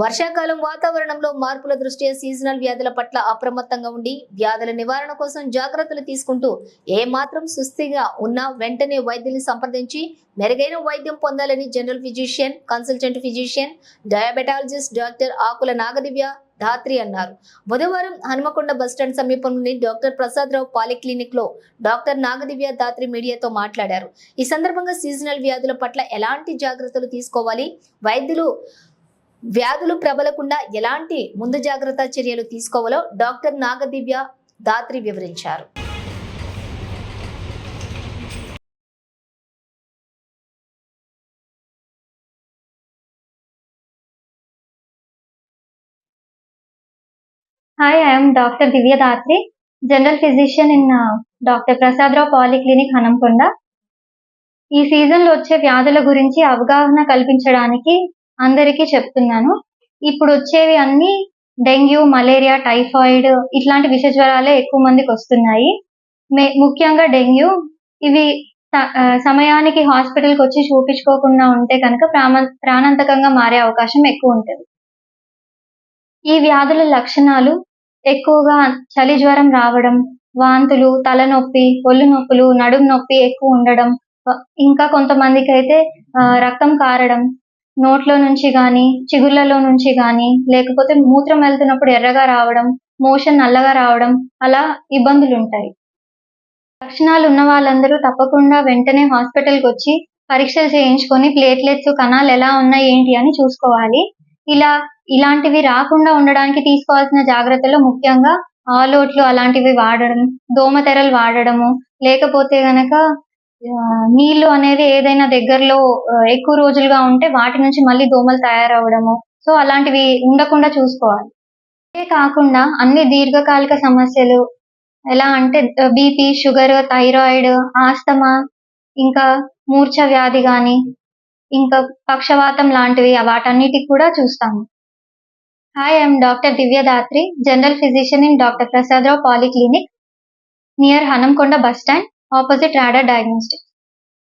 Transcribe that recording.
వర్షాకాలం వాతావరణంలో మార్పుల దృష్ట్యా సీజనల్ వ్యాధుల పట్ల అప్రమత్తంగా ఉండి వ్యాధుల నివారణ కోసం జాగ్రత్తలు తీసుకుంటూ ఏ మాత్రం సుస్థిగా ఉన్నా వెంటనే వైద్యుల్ని సంప్రదించి మెరుగైన వైద్యం పొందాలని general physician consultant physician diabetologist doctor Akula Nagadivya Dhatri అన్నారు. బుధవారం హనుమకొండ బస్టాండ్ సమీపంలోని డాక్టర్ ప్రసాదరావు పాలిక్లినిక్లో డాక్టర్ నాగదివ్య ధాత్రి మీడియాతో మాట్లాడారు. ఈ సందర్భంగా సీజనల్ వ్యాధుల పట్ల ఎలాంటి జాగ్రత్తలు తీసుకోవాలి? వైద్యులు వ్యాధులు ప్రబలకుండా ఎలాంటి ముందు జాగ్రత్త చర్యలు తీసుకోవాలో డాక్టర్ నాగదివ్య దాత్రి వివరించారు. Hi I'm doctor Divya Dhatri general physician in doctor Prasadarao polyclinic Hanamkonda ఈ సీజన్లో వచ్చే వ్యాధుల గురించి అవగాహన కల్పించడానికి అందరికీ చెప్తున్నాను. ఇప్పుడు వచ్చేవి అన్ని డెంగ్యూ మలేరియా టైఫాయిడ్ ఇట్లాంటి విష జ్వరాలే ఎక్కువ మందికి వస్తున్నాయి. ముఖ్యంగా డెంగ్యూ. ఇవి సమయానికి హాస్పిటల్కి వచ్చి చూపించుకోకుండా ఉంటే కనుక ప్రాణ ప్రాణాంతకంగా మారే అవకాశం ఎక్కువ ఉంటుంది. ఈ వ్యాధుల లక్షణాలు ఎక్కువగా చలి జ్వరం రావడం వాంతులు తలనొప్పి ఒళ్ళు నొప్పులు నడుము నొప్పి ఎక్కువ ఉండడం ఇంకా కొంతమందికి అయితే రక్తం కారడం నోట్లో నుంచి కానీ చిగుళ్ళలో నుంచి కానీ లేకపోతే మూత్రం వెళ్తున్నప్పుడు ఎర్రగా రావడం మోషన్ నల్లగా రావడం అలా ఇబ్బందులు ఉంటాయి లక్షణాలు ఉన్న వాళ్ళందరూ తప్పకుండా వెంటనే హాస్పిటల్కి వచ్చి పరీక్షలు చేయించుకొని ప్లేట్లెట్స్ కణాలు ఎలా ఉన్నాయి ఏంటి అని చూసుకోవాలి. ఇలా ఇలాంటివి రాకుండా ఉండడానికి తీసుకోవాల్సిన జాగ్రత్తలు ముఖ్యంగా ఆలోట్లు అలాంటివి వాడడం దోమతెరలు వాడడము లేకపోతే గనక నీళ్ళు అనేది ఏదైనా దగ్గరలో ఎక్కువ రోజులుగా ఉంటే వాటి నుంచి మళ్ళీ దోమలు తయారవడము సో అలాంటివి ఉండకుండా చూసుకోవాలి. అంతే కాకుండా అన్ని దీర్ఘకాలిక సమస్యలు ఎలా అంటే బీపీ షుగర్ థైరాయిడ్ ఆస్తమా ఇంకా మూర్ఛ వ్యాధి కానీ ఇంకా పక్షవాతం లాంటివి వాటన్నిటికి కూడా చూస్తాము. Hi I'm doctor Divyadhatri general physician in doctor Prasadarao polyclinic near Hanamkonda bus stand opposite radar diagnostic.